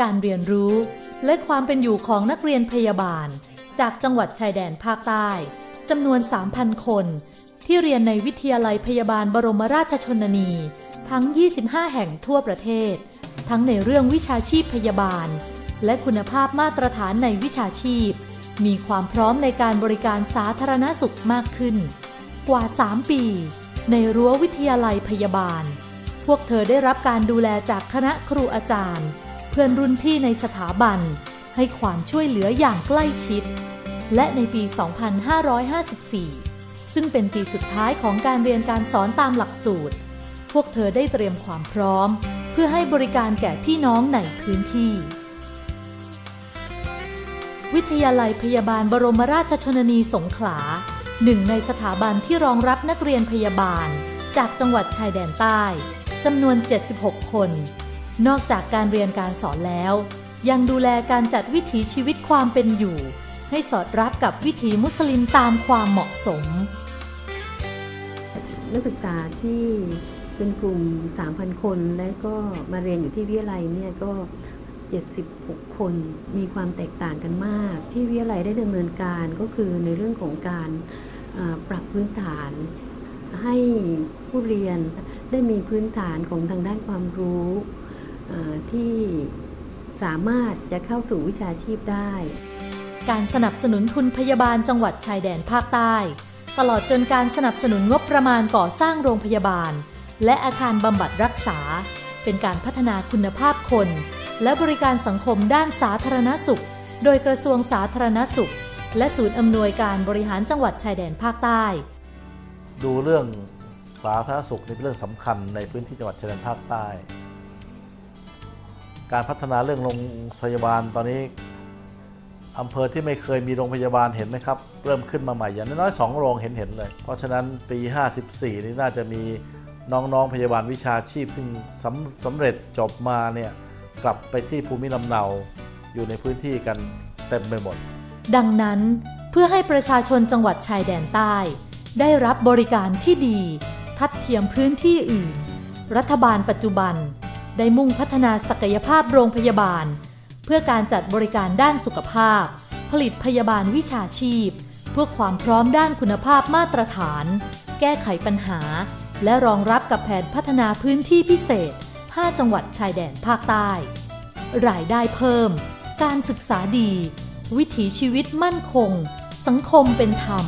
การเรียนรู้ และความเป็นอยู่ของนักเรียนพยาบาล จากจังหวัดชายแดนภาคใต้จำนวน 3,000 คน ที่เรียนในวิทยาลัยพยาบาลบรมราชชนนี ทั้ง 25 แห่งทั่วประเทศ ทั้งในเรื่องวิชาชีพพยาบาล และคุณภาพมาตรฐานในวิชาชีพ มีความพร้อมในการบริการสาธารณสุขมากขึ้น กว่า 3 ปี ในรั้ววิทยาลัยพยาบาล พวกเธอได้รับการดูแลจากคณะครูอาจารย์ เพื่อนรุ่นพี่ในสถาบัน ให้ความช่วยเหลืออย่างใกล้ชิด และในปี 2554 ซึ่งเป็นปีสุดท้ายของการเรียนการสอนตามหลักสูตร พวกเธอได้เตรียมความพร้อม เพื่อให้บริการแก่พี่น้องในพื้นที่ วิทยาลัยพยาบาลบรมราชชนนีสงขลาหนึ่งในสถาบันที่รองรับนักเรียนพยาบาล จากจังหวัดชายแดนใต้จำนวน 76 คน นอกจากการเรียนการสอนแล้ว ยังดูแลการจัดวิถีชีวิตความเป็นอยู่ ให้สอดรับกับวิถีมุสลิมตามความเหมาะสม นักศึกษาที่เป็นกลุ่ม 3,000 คน และก็มาเรียนอยู่ที่วิทยาลัยเนี่ยก็ 76 คน มีความแตกต่างกันมาก ที่วิทยาลัยได้ดำเนินการก็คือในเรื่องของการปรับพื้นฐาน ให้ผู้เรียนได้มีพื้นฐานของทางด้านความรู้ ที่สามารถจะเข้าสู่วิชาชีพได้ การสนับสนุนทุนพยาบาลจังหวัดชายแดนภาคใต้ ตลอดจนการสนับสนุนงบประมาณก่อสร้างโรงพยาบาล และอาคารบำบัดรักษา เป็นการพัฒนาคุณภาพคน และบริการสังคมด้านสาธารณสุข โดยกระทรวงสาธารณสุข และศูนย์อำนวยการบริหารจังหวัดชายแดนภาคใต้ ดูเรื่องสาธารณสุขนี่เป็นเรื่องสำคัญในพื้นที่จังหวัดชายแดนภาคใต้ การพัฒนาเรื่องโรงพยาบาลตอนนี้อำเภอที่ไม่เคยมีโรงพยาบาลเห็นไหมครับ เริ่มขึ้นมาใหม่อย่างน้อยๆสองโรงเห็นเห็นเลย เพราะฉะนั้นปี 54 นี่น่าจะมีน้องๆพยาบาลวิชาชีพ ซึ่งสำสำเร็จจบมาเนี่ยกลับไปที่ภูมิลำเนาอยู่ในพื้นที่กันเต็มไปหมด ดังนั้นเพื่อให้ประชาชนจังหวัดชายแดนใต้ ได้รับบริการที่ดี ทัดเทียมพื้นที่อื่น รัฐบาลปัจจุบัน ได้มุ่งพัฒนาศักยภาพโรงพยาบาล เพื่อการจัดบริการด้านสุขภาพ ผลิตพยาบาลวิชาชีพ เพื่อความพร้อมด้านคุณภาพมาตรฐาน แก้ไขปัญหา และรองรับกับแผนพัฒนาพื้นที่พิเศษ 5 จังหวัดชายแดนภาคใต้ รายได้เพิ่ม การศึกษาดี วิถีชีวิตมั่นคง สังคมเป็นธรรม